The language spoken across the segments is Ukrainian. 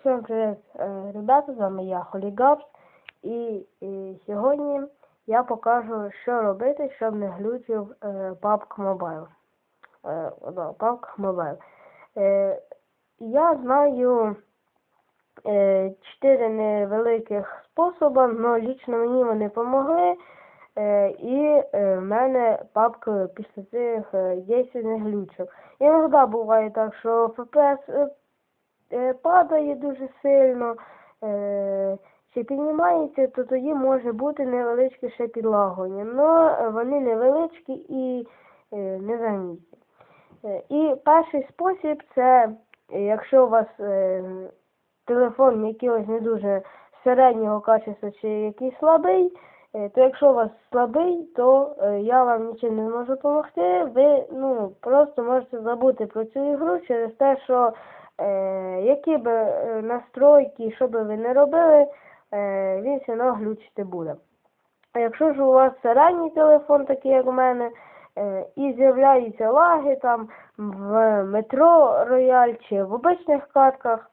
всім привіт, е, ребята, з вами я Холігапс і, і сьогодні я покажу, що робити, щоб не глючив е, PUBG Mobile. Е, да, PUBG Mobile. Е, я знаю е, чотири невеликих способи, але лічно мені вони допомогли. Е, і е, в мене папка після цих е, 10 не глючив. Іноді буває так, що FPS е, е, падає дуже сильно, е, чи піднімається, то тоді може бути невеличке ще підлагування. Але вони невеличкі і е, незамітні. Е, І перший спосіб це, е, якщо у вас е, телефон якийсь не дуже середнього качества чи якийсь слабий, е, то якщо у вас слабий, то е, я вам нічим не зможу допомогти. Ви ну, просто можете забути про цю ігру через те, що е, які би е, настройки, що би ви не робили, е, він все одно глючити буде. А якщо ж у вас середній телефон, такий як у мене, е, і з'являються лаги там в метро рояль чи в обичних катках,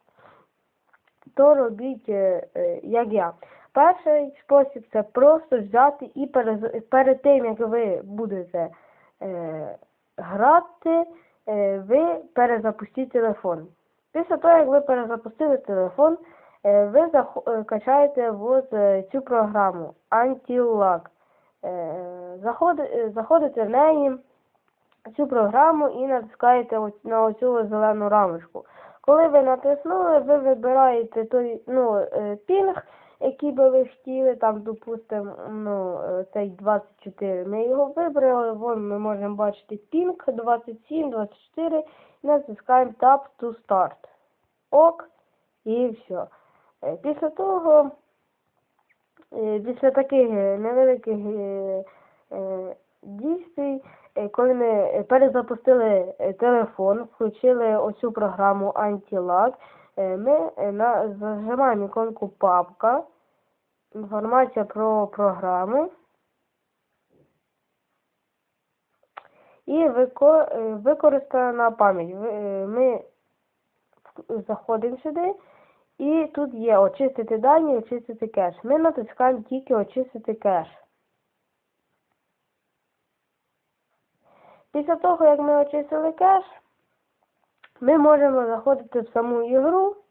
то робіть е, е, як я. Перший спосіб це просто взяти і перед тим, як ви будете е, грати, е, ви перезапустіть телефон. Після того, як ви перезапустили телефон, е, ви е, качаєте е, цю програму Anti-Lag. Е, заходи- Заходите в неї, цю програму і натискаєте на оцю зелену рамочку. Коли ви натиснули, ви вибираєте той ну, пінг, який би ви хотіли, там, допустимо, ну, е, цей 24. Ми його вибрали, вон ми можемо бачити пінг 27, 24 і натискаємо Tab to Start. Ок, і все. Е, Після того, е, після таких невеликих дійствій, е, коли ми перезапустили телефон, включили оцю програму е, ми на, зажимаємо іконку папка, інформація про програму. І е, використана пам'ять. Е, Ми заходимо сюди, і тут є очистити дані, очистити кеш. Ми натискаємо тільки очистити кеш. Після того, як ми очистили кеш, ми можемо заходити в саму ігру